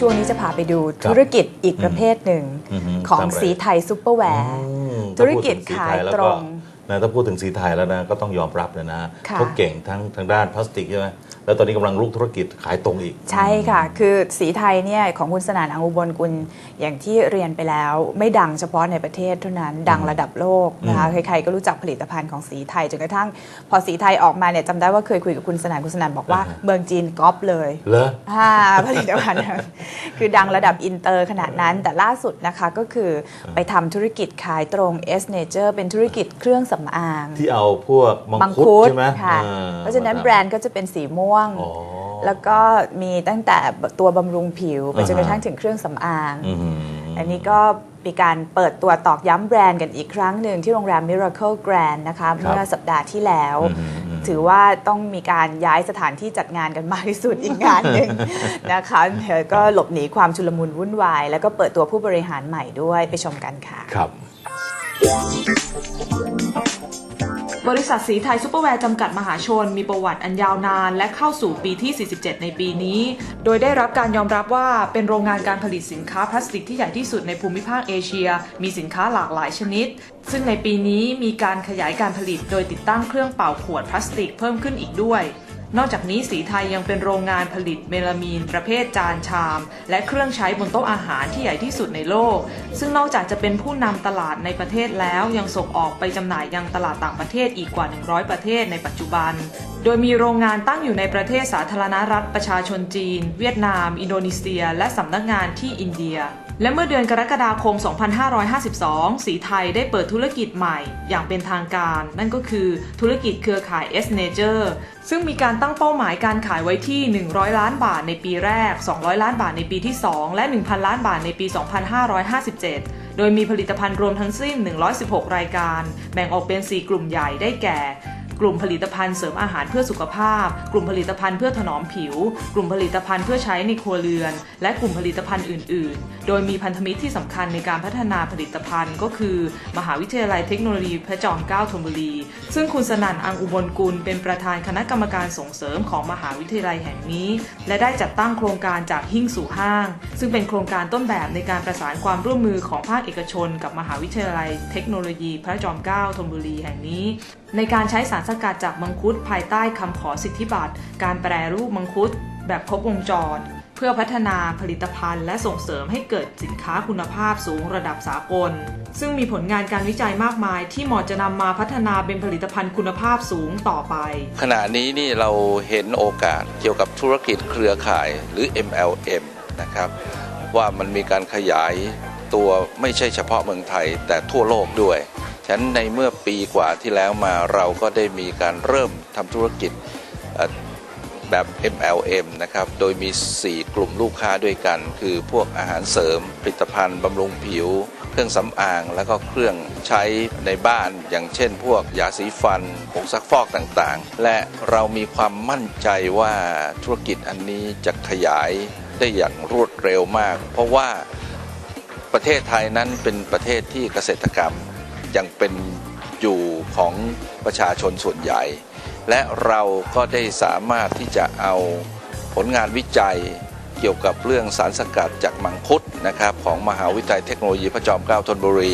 ช่วงนี้จะพาไปดูครับธุรกิจอีกประเภทหนึ่งอือฮึของทำอะไรสีไทยซูเปอร์แวร์อืมธุรกิจถ้พูดถึงสีไทขายแล้วตรงนะถ้าพูดถึงสีไทยแล้วนะก็ต้องยอมรับเลยนะค่ะเขาเก่งทั้งทางด้านพลาสติกใช่ไหม แล้วตอนนี้กำลังลุกธุรกิจขายตรงอีก ใช่ค่ะ คือสีไทยเนี่ยของคุณสนานอังอุบลกุลอย่างที่เรียนไปแล้ว ไม่ดังเฉพาะในประเทศเท่านั้นดังระดับโลกนะคะอืมใครๆก็รู้จักผลิตภัณฑ์ของสีไทยจนกระทั่ง พอสีไทยออกมาเนี่ยจำได้ว่าเคยคุยกับคุณสนานคุณสนานบอกว่าอ่าฮะเมืองจีนก๊อปเลยเหรออ่าผลิตภัณฑ์คือดังระดับอินเตอร์ขนาดนั้นแต่ล่าสุดนะคะก็คือไปทำธุรกิจขายตรง S Nature เป็นธุรกิจเครื่องสำอาง ที่เอาพวกมังมังคุคุดดใช่ไหมค่ะอ่เพราะฉะนั้นมทำแบรนด์ก็จะเป็นสีม่วงอ๋อแล้วก็มีตั้งแต่ตัวบำรุงผิวไปจนอ่าฮะกระทั่งถึงเครื่องสำอางอืมอันนี้ก็มีการเปิดตัวตอกย้ำแบรนด์กันอีกครั้งหนึ่งที่โรงแรม Miracle Grand นะคะเมื่อสัปดาห์ที่แล้วอืมอืมถือว่าต้องมีการย้ายสถานที่จัดงานกันมากที่สุดอีกงานหนึ่งนะคะเธอก็หลบหนีความชุลมุนวุ่นวาย แล้วก็เปิดตัวผู้บริหารใหม่ด้วยไปชมกันค่ะ ครับ บริษัทสีไทยซูเปอร์แวร์จำกัดมหาชน มีประวัติอันยาวนาน และเข้าสู่ปีที่ 47 ในปีนี้ โดยได้รับการยอมรับว่าเป็นโรงงานการผลิตสินค้าพลาสติกที่ใหญ่ที่สุดในภูมิภาคเอเชีย มีสินค้าหลากหลายชนิด ซึ่งในปีนี้มีการขยายการผลิตโดยติดตั้งเครื่องเป่าขวดพลาสติกเพิ่มขึ้นอีกด้วย นอกจากนี้สีไทยยังเป็นโรงงานผลิตเมลามีน ประเภทจานชาม และเครื่องใช้บนโต๊ะอาหารที่ใหญ่ที่สุดในโลก ซึ่งนอกจากจะเป็นผู้นำตลาดในประเทศแล้วยังส่งออกไปจำหน่ายยังตลาดต่างประเทศอีกกว่า 100 ประเทศในปัจจุบัน โดยมีโรงงานตั้งอยู่ในประเทศสาธารณรัฐประชาชนจีน เวียดนาม อินโดนีเซีย และสำนักงานที่อินเดีย และเมื่อเดือนกรกฎาคม 2552 สีไทยได้เปิดธุรกิจใหม่อย่างเป็นทางการ นั่นก็คือธุรกิจเครือข่าย S Nature ซึ่งมีการตั้งเป้าหมายการขายไว้ที่ 100 ล้านบาทในปีแรก 200 ล้านบาทในปีที่ 2 และ 1,000 ล้านบาทในปี 2557 โดยมีผลิตภัณฑ์รวมทั้งสิ้น 116 รายการ แบ่งออกเป็น 4 กลุ่มใหญ่ได้แก่ กลุ่มผลิตภัณฑ์เสริมอาหารเพื่อสุขภาพ กลุ่มผลิตภัณฑ์เพื่อถนอมผิว กลุ่มผลิตภัณฑ์เพื่อใช้ในครัวเรือน และกลุ่มผลิตภัณฑ์อื่น ๆ โดยมีพันธมิตรที่สำคัญในการพัฒนาผลิตภัณฑ์ ก็คือ มหาวิทยาลัยเทคโนโลยีพระจอมเกล้าธนบุรี ซึ่งคุณสนั่นอังอุบลกุลเป็นประธานคณะกรรมการส่งเสริมของมหาวิทยาลัยแห่งนี้ และได้จัดตั้งโครงการจากหิ้งสู่ห้าง ซึ่งเป็นโครงการต้นแบบในการประสานความร่วมมือของภาคเอกชน กับมหาวิทยาลัยเทคโนโลยี พระจอมเกล้าธนบุรีแห่งนี้ในการใช้สารสกัดจากมังคุดภายใต้คำขอสิทธิบัตร การแปรรูปมังคุดแบบครบวงจร เพื่อพัฒนาผลิตภัณฑ์และส่งเสริมให้เกิดสินค้าคุณภาพสูงระดับสากล ซึ่งมีผลงานการวิจัยมากมาย ที่เหมาะจะนำมาพัฒนาเป็นผลิตภัณฑ์คุณภาพสูงต่อไป ขณะนี้นี่เราเห็นโอกาสเกี่ยวกับธุรกิจเครือข่ายหรือ MLM นะครับว่ามันมีการขยายตัวไม่ใช่เฉพาะเมืองไทยแต่ทั่วโลกด้วย ฉะนั้นในเมื่อปีกว่าที่แล้วมาเราก็ได้มีการเริ่มทำธุรกิจแบบ MLM นะครับ โดยมี 4 กลุ่มลูกค้าด้วยกัน คือพวกอาหารเสริม ผลิตภัณฑ์บำรุงผิว เครื่องสำอาง แล้วก็เครื่องใช้ในบ้าน อย่างเช่น พวกยาสีฟัน ผงซักฟอกต่างๆ และเรามีความมั่นใจว่าธุรกิจอันนี้จะขยายได้อย่างรวดเร็วมาก เพราะว่าประเทศไทยนั้นเป็นประเทศที่เกษตรกรรม ยังเป็นอยู่ของประชาชนส่วนใหญ่ และเราก็ได้สามารถที่จะเอาผลงานวิจัยเกี่ยวกับเรื่องสารสกัดจากมังคุดนะครับของมหาวิทยาลัยเทคโนโลยีพระจอมเกล้าธนบุรี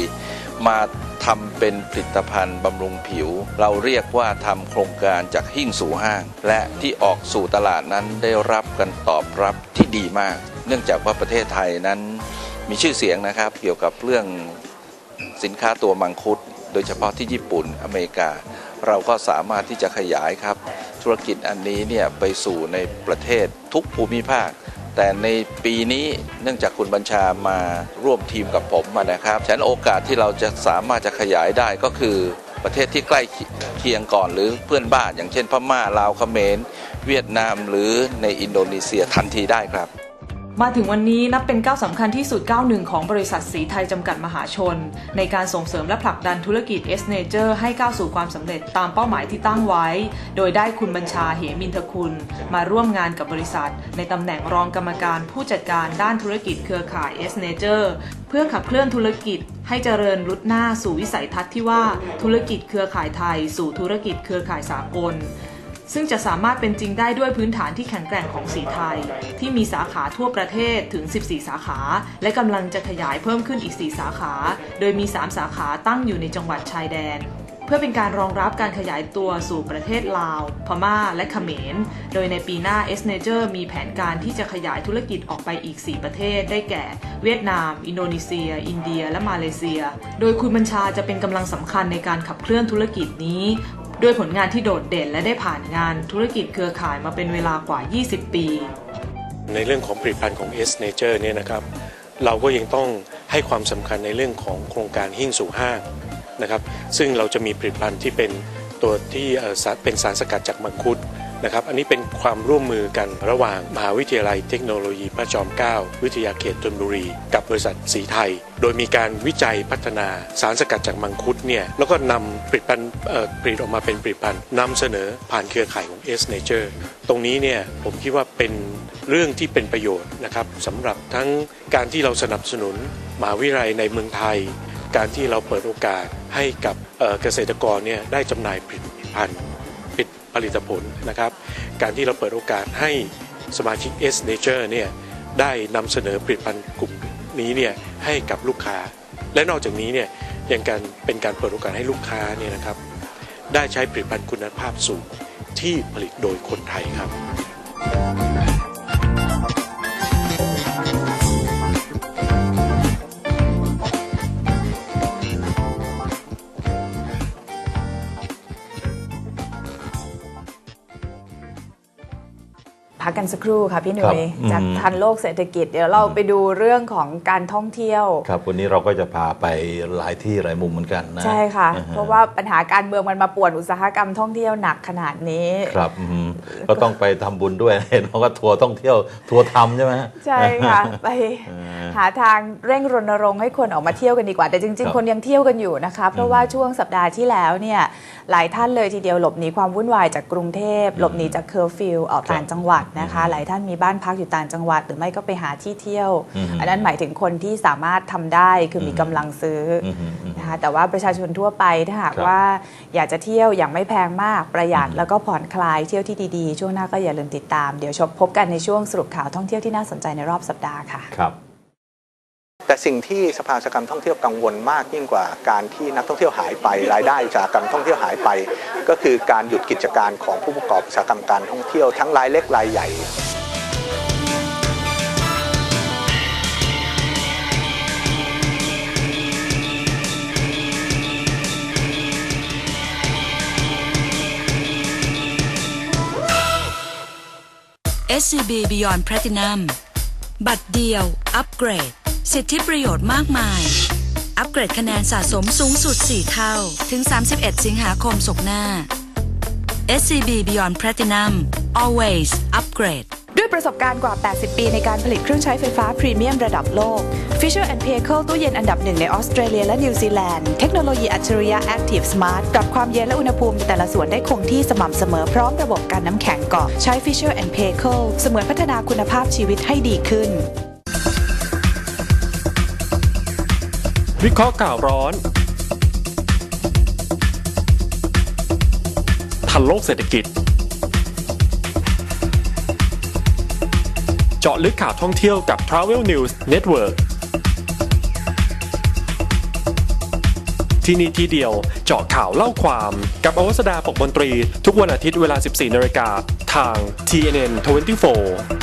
มาทำเป็นผลิตภัณฑ์บำรุงผิว เราเรียกว่าทำโครงการจากหิ้งสู่ห้าง และที่ออกสู่ตลาดนั้นได้รับกันตอบรับที่ดีมาก เนื่องจากว่าประเทศไทยนั้นมีชื่อเสียงนะครับ เกี่ยวกับเรื่อง สินค้าตัวมังคุด โดยเฉพาะที่ญี่ปุ่นอเมริกา เราก็สามารถที่จะขยายครับ ธุรกิจอันนี้เนี่ยไปสู่ในประเทศทุกภูมิภาค แต่ในปีนี้เนื่องจากคุณบัญชามาร่วมทีมกับผมนะครับฉะนั้นโอกาสที่เราจะสามารถจะขยายได้ก็คือประเทศที่ใกล้เคียงก่อนหรือเพื่อนบ้าน อย่างเช่นพม่าลาวเขมร เวียดนามหรือในอินโดนีเซียทันทีได้ครับ มาถึงวันนี้นับเป็นก้าวสำคัญที่สุดก้าวหนึ่งของบริษัทสีไทยจำกัดมหาชน ในการส่งเสริมและผลักดันธุรกิจ S Nature ให้ก้าวสู่ความสำเร็จตามเป้าหมายที่ตั้งไว้ โดยได้คุณบัญชาเหมินทคุณ มาร่วมงานกับบริษัท ในตำแหน่งรองกรรมการผู้จัดการด้านธุรกิจเครือข่าย S Nature เพื่อขับเคลื่อนธุรกิจให้เจริญรุดหน้าสู่วิสัยทัศน์ที่ว่าธุรกิจเครือข่ายไทย สู่ธุรกิจเครือข่ายสากล ซึ่งจะสามารถเป็นจริงได้ด้วยพื้นฐานที่แข็งแกร่งของสีไทย ที่มีสาขาทั่วประเทศถึง 14 สาขา และกำลังจะขยายเพิ่มขึ้นอีก 4 สาขา โดยมี 3 สาขาตั้งอยู่ในจังหวัดชายแดน เพื่อเป็นการรองรับการขยายตัวสู่ประเทศลาว พม่า และเขมร โดยในปีหน้า s n a g e r มีแผนการที่จะขยายธุรกิจออกไปอีก 4 ประเทศ ได้แก่ เวียดนาม อินโดนีเซีย อินเดีย และมาเลเซีย โดยคุณบัญชาจะเป็นกำลังสำคัญในการขับเคลื่อนธุรกิจนี้ ด้วยผลงานที่โดดเด่นและได้ผ่านงานธุรกิจเครือข่ายมาเป็นเวลากว่า 20 ปี ในเรื่องของผลิตภัณฑ์ของ S Nature เนี่ยนะครับเราก็ยังต้องให้ความสำคัญในเรื่องของโครงการหิ้งสู่ห้างนะครับซึ่งเราจะมีผลิตภัณฑ์ที่เป็นตัวที่เอ่อสารเป็นสารสกัดจากมังคุด นะครับอันนี้เป็นความร่วมมือกันระหว่างมหาวิทยาลัยเทคโนโลยีพระจอมเกล้าวิทยาเขตธนบุรี กับบริษัทสีไทย โดยมีการวิจัยพัฒนาสารสกัดจากมังคุดเนี่ยแล้วก็นำผลิตภัณฑ์เอ่อผลิตออกมาเป็นผลิตภัณฑ์นำเสนอผ่านเครือข่ายของ S Nature ตรงนี้เนี่ยผมคิดว่าเป็นเรื่องที่เป็นประโยชน์นะครับสำหรับทั้งการที่เราสนับสนุนมหาวิทยาลัยในเมืองไทย การที่เราเปิดโอกาสให้กับเกษตรกรเนี่ยได้จำหน่ายผลิตภัณฑ์ ผลิตผลนะครับ การที่เราเปิดโอกาสให้สมาชิก S Nature เนี่ยได้นำเสนอผลิตภัณฑ์กลุ่มนี้เนี่ยให้กับลูกค้า และนอกจากนี้เนี่ยยังการเป็นการเปิดโอกาสให้ลูกค้าเนี่ยนะครับ ได้ใช้ผลิตภัณฑ์คุณภาพสูงที่ผลิตโดยคนไทยครับ กกันสักครู่ค่ะพี่หนุ่ยครับจากอืมทันโลกเศรษฐกิจ เดี๋ยวเราไปดูเรื่องของการท่องเที่ยว ครับวันนี้เราก็จะพาไปหลายที่หลายมุมเหมือนกันนะใช่ค่ะอ่ฮเพราะว่าปัญหาการเมืองมันมาป่วนอุตสาหกรรมท่องเที่ยวหนักขนาดนี้ ครับอืมก็ต้องไปทำบุญด้วยเห็นว่าทัวร์ท่องเที่ยวทัวร์ทำใช่ไหมใช่ค่ะไปเออหาทางเร่งรณรงค์ให้คนออกมาเที่ยวกันดีกว่าแต่จริงครับๆคนยังเที่ยวกันอยู่นะคะ เพราะว่าช่วงสัปดาห์ที่แล้วเนี่ยหลายท่านเลยทีเดียวหลบหนีความวุ่นวายจากกรุงเทพหลบหนีจากเคอร์ฟิวออกครับต่างจังหวัดนะคะหลายท่านมีบ้านพักอยู่ต่างจังหวัด หรือไม่ก็ไปหาที่เที่ยวอืมอันนั้นหมายถึงคนที่สามารถทำได้คือมีกำลังซื้อออืมอืมอืมนะคะแต่ว่าประชาชนทั่วไปถ้าหากครับว่าอยากจะเที่ยวอย่างไม่แพงมากประหยัดแล้วก็ผ่อนคลายเที่ยวที่ดีๆ ช่วงหน้าก็อย่าลืมติดตาม เดี๋ยวชมพบกันในช่วงสรุปข่าวท่องเที่ยวที่น่าสนใจในรอบสัปดาห์ค่ะครับ แต่สิ่งที่สภาสกรรมท่องเที่ยวกังวลมากยิ่งกว่าการที่นักท่องเที่ยวหายไป รายได้อุตสาหกรรท่องเที่ยวหายไป ก็คือการหยุดกิจการของผู้ประกอบอุตสาหกรรมการท่องเที่ยวทั้งรายเล็กรายใหญ่ SCB Beyond Platinum บัตรเดียว อัปเกรด สิทธิประโยชน์มากมาย อัปเกรดคะแนนสะสมสูงสุด 4 เท่า ถึง 31 สิงหาคมศกหน้า SCB Beyond Platinum always upgrade ด้วยประสบการณ์กว่า 80 ปีในการผลิตเครื่องใช้ไฟฟ้าพรีเมียมระดับโลก Fisher p a y k e ตู้เย็นอันดับหนึ่งในออสเตรเลียและนิวซีแลนด์ เทคโนโลยีอัจฉริยะ Active Smart ปรับความเย็นและอุณหภูมิในแต่ละส่วนได้คงที่สม่ำเสมอพร้อมระบบการน้ำแข็งเกาะใช้ Fisher p a y k e เสมือนพัฒนาคุณภาพชีวิตให้ดีขึ้น วิเคราะห์ข่าวร้อน ทันโลกเศรษฐกิจ เจาะลึกข่าวท่องเที่ยวกับ Travel News Network ที่นี่ที่เดียวเจาะข่าวเล่าความ กับอวสดาปกมนตรี ทุกวันอาทิตย์เวลา 14นาฬิกาทาง TNN 24